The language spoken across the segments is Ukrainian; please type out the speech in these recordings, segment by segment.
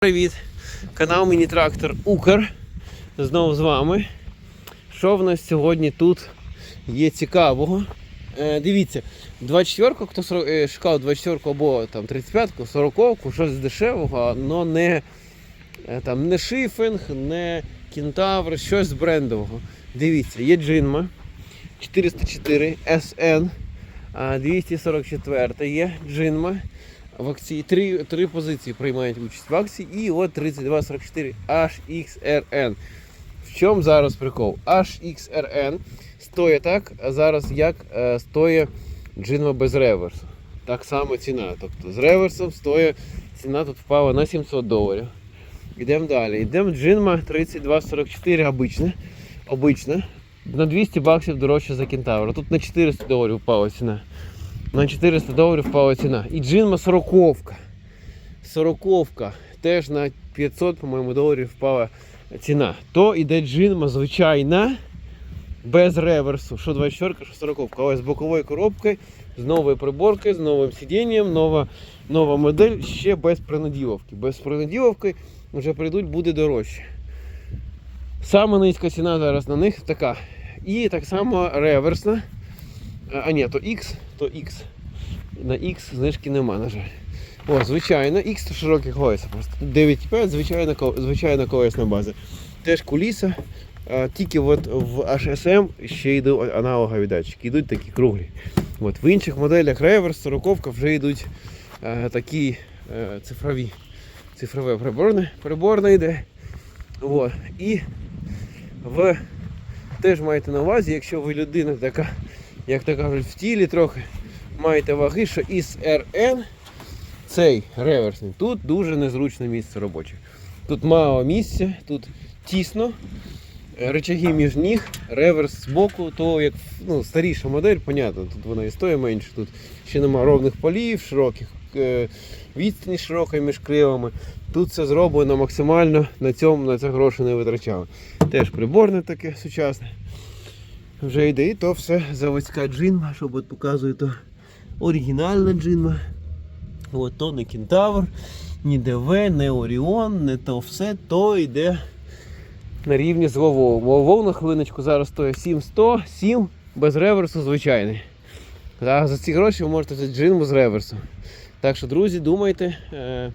Привіт! Канал Міні-Трактор Укр. Знову з вами. Що в нас сьогодні тут є цікавого? Е, дивіться, 24-ку, хто е, шукав 24-ку або там 35-ку, 40-ку, щось дешевого, але не, е, там, не шифінг, не кентавр, щось брендового. Дивіться, є джинма 404 SN, а 244 є джинма в акції три, три позиції приймають участь в акції. І от 3244 HXRN. В чому зараз прикол? HXRN стоїть так, зараз як е, стоїть джинма без реверсу. Так само ціна. Тобто з реверсом стоїть ціна тут впала на 700 доларів. Йдемо далі. Йдемо джинма 3244 обична. обична. На 200 баксів дорожче за кентавра. Тут на 400 доларів впала ціна. На 400 доларів впала ціна. І джинма сороковка. Сороковка. Теж на 500, по-моєму, доларів впала ціна. То іде джинма звичайна, без реверсу. Що 24, що 40. Але з боковою коробкою, з новою приборкою, з новим сидінням, нова, нова модель, ще без принаділовки. Без принаділовки вже прийдуть, буде дорожче. Саме низька ціна зараз на них така. І так само реверсна. А, А ні, то X, то X. На X знижки нема, на жаль. О, звичайно, X то широкі колеса. Просто 9,5 звичайна, ко- звичайна колесна база. Теж куліса. А, тільки от в HSM ще йдуть аналогові датчики, йдуть такі круглі. От, в інших моделях реверс, 40 вже йдуть е, такі е, цифрові. Цифрове приборне, приборне йде. От. І в теж маєте на увазі, якщо ви людина така, як то кажуть, в тілі трохи маєте ваги, що із РН цей реверсний, тут дуже незручне місце робоче. Тут мало місця, тут тісно, рычаги між ніг, реверс з боку, то як ну, старіша модель, понятно, тут вона і стоїть менше, тут ще нема ровних полів, широких е, відстані широкої між кривами. Тут все зроблено максимально, на цьому на це гроші не витрачали. Теж приборне таке сучасне. Вже йде і то все заводська джинма, що от показую, то оригінальна джинма. От то не кентавр, ні ДВ, не Оріон, не то все, то йде на рівні з Вовом. Вовов на хвилиночку зараз стоїть 7100, 7 без реверсу звичайний. За, за ці гроші ви можете взяти джинму з реверсом. Так що, друзі, думайте, е,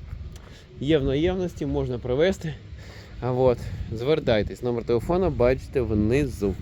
є в наявності, можна привезти. А от, звертайтесь, номер телефона бачите внизу.